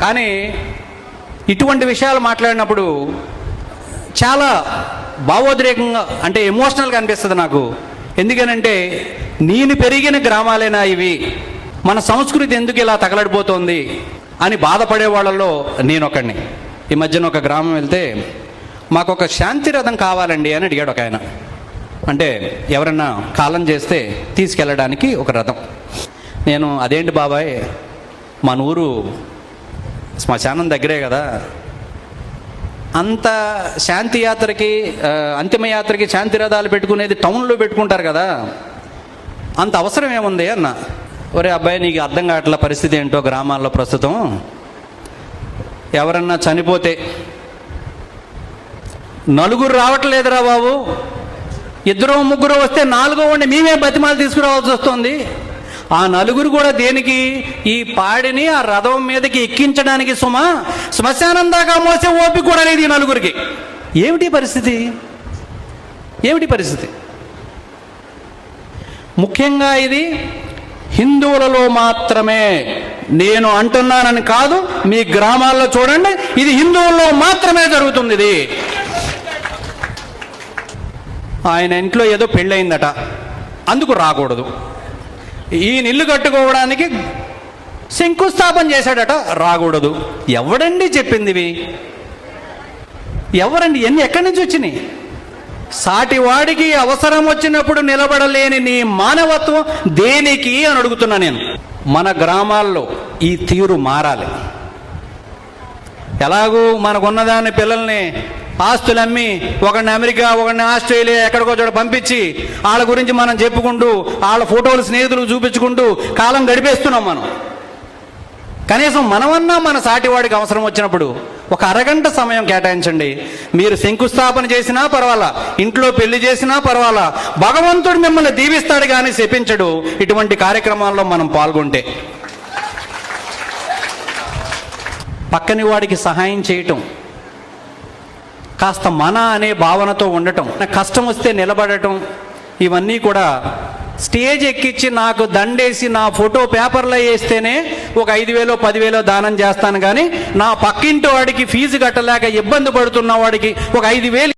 కానీ ఇటువంటి విషయాలు మాట్లాడినప్పుడు చాలా భావోద్రేకంగా అంటే ఎమోషనల్గా అనిపిస్తుంది నాకు. ఎందుకనంటే నేను పెరిగిన గ్రామాలేనా ఇవి? మన సంస్కృతి ఎందుకు ఇలా తగలడిపోతోంది అని బాధపడే వాళ్ళలో నేను ఒకడిని ఈ మధ్యన ఒక గ్రామం వెళ్తే మాకు ఒక శాంతి రథం కావాలండి అని అడిగాడు ఒక ఆయన. అంటే ఎవరన్నా కాలం చేస్తే తీసుకెళ్ళడానికి ఒక రథం. నేను అదేంటి బాబాయ్? మన ఊరు శ్మశానం దగ్గరే కదా. అంత శాంతి యాత్రకి అంతిమయాత్రకి అంతిమ యాత్రకి శాంతి రథాలు పెట్టుకునేది టౌన్లో పెట్టుకుంటారు కదా. అంత అవసరం ఏముంది అన్న? ఒరే అబ్బాయి నీకు అర్థం కావట్ల పరిస్థితి ఏంటో గ్రామాల్లో ప్రస్తుతం? ఎవరన్నా చనిపోతే నలుగురు రావట్లేదురా బాబు. ఇద్దరు ముగ్గురు వస్తే నాలుగో ఉండి మేమే బతిమాలు తీసుకురావాల్సి వస్తుంది. ఆ నలుగురు కూడా దేనికి? ఈ పాడిని ఆ రథం మీదకి ఎక్కించడానికి సుమ శ్మశానం దాకా మోసే ఓపిక కూడా లేదు ఈ నలుగురికి. ఏమిటి పరిస్థితి? ఏమిటి పరిస్థితి? ముఖ్యంగా ఇది హిందువులలో మాత్రమే నేను అంటున్నానని కాదు మీ గ్రామాల్లో చూడండి ఇది హిందువుల్లో మాత్రమే జరుగుతుంది ఇది. ఆయన ఇంట్లో ఏదో పెళ్ళయిందట అందుకు రాకూడదు. ఈయన ఇల్లు కట్టుకోవడానికి శంకుస్థాపన చేశాడట రాకూడదు. ఎవడండి చెప్పిందివి? ఎవరండి? ఎన్ని ఎక్కడి నుంచి వచ్చినాయి? సాటివాడికి అవసరం వచ్చినప్పుడు నిలబడలేని నీ మానవత్వం దేనికి అని అడుగుతున్నా నేను. మన గ్రామాల్లో ఈ తీరు మారాలి. ఎలాగూ మనకున్నదాన్ని పిల్లల్ని ఆస్తులు అమ్మి ఒకడిని అమెరికా ఒకడిని ఆస్ట్రేలియా ఎక్కడికో చోట పంపించి వాళ్ళ గురించి మనం చెప్పుకుంటూ వాళ్ళ ఫోటోలు స్నేహితులు చూపించుకుంటూ కాలం గడిపేస్తున్నాం మనం. కనీసం మనమన్నా మన సాటివాడికి అవసరం వచ్చినప్పుడు ఒక అరగంట సమయం కేటాయించండి. మీరు శంకుస్థాపన చేసినా పర్వాలా ఇంట్లో పెళ్ళి చేసినా పర్వాలా భగవంతుడు మిమ్మల్ని దీవిస్తాడు కానీ శపించడు. ఇటువంటి కార్యక్రమాల్లో మనం పాల్గొంటే. పక్కని వాడికి సహాయం చేయటం కాస్త మన అనే భావనతో ఉండటం కష్టం వస్తే నిలబడటం ఇవన్నీ కూడా స్టేజ్ ఎక్కించి నాకు దండేసి నా ఫోటో పేపర్లో వేస్తేనే ఒక ఐదు వేలో పదివేలో దానం చేస్తాను. కానీ నా పక్కింటి వాడికి ఫీజు కట్టలేక ఇబ్బంది పడుతున్న వాడికి ఒక ఐదు వేలు